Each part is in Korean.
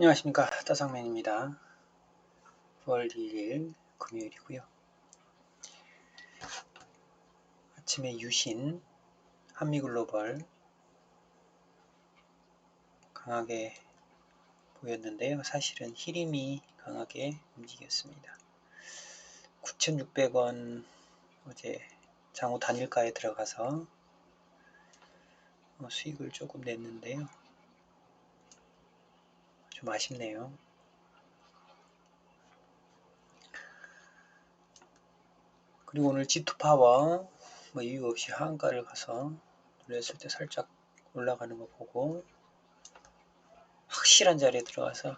안녕하십니까. 따상맨입니다. 9월 2일 금요일이고요. 아침에 유신 한미글로벌 강하게 보였는데요. 사실은 히림이 강하게 움직였습니다. 9,600원 어제 장후 단일가에 들어가서 어, 수익을 조금 냈는데요 좀 아쉽네요. 그리고 오늘 G2 파워 뭐 이유 없이 한가를 가서 눌렸을 때 살짝 올라가는 거 보고 확실한 자리에 들어가서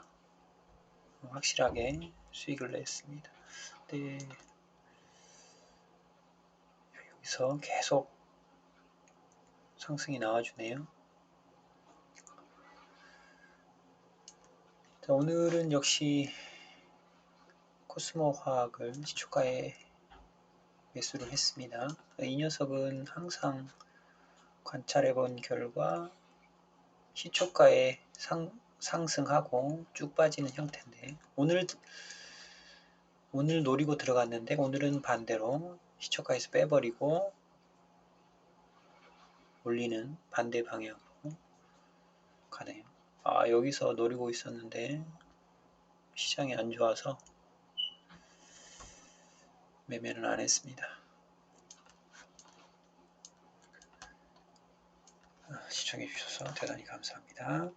확실하게 수익을 냈습니다. 네. 여기서 계속 상승이 나와주네요. 자, 오늘은 역시 코스모 화학을 시초가에 매수를 했습니다. 이 녀석은 항상 관찰해 본 결과 시초가에 상, 상승하고 쭉 빠지는 형태인데 오늘 오늘 노리고 들어갔는데 오늘은 반대로 시초가에서 빼버리고 올리는 반대 방향으로. 아 여기서 노리고 있었는데 시장이 안 좋아서 매매는 안 했습니다. 아, 시청해 주셔서 대단히 감사합니다.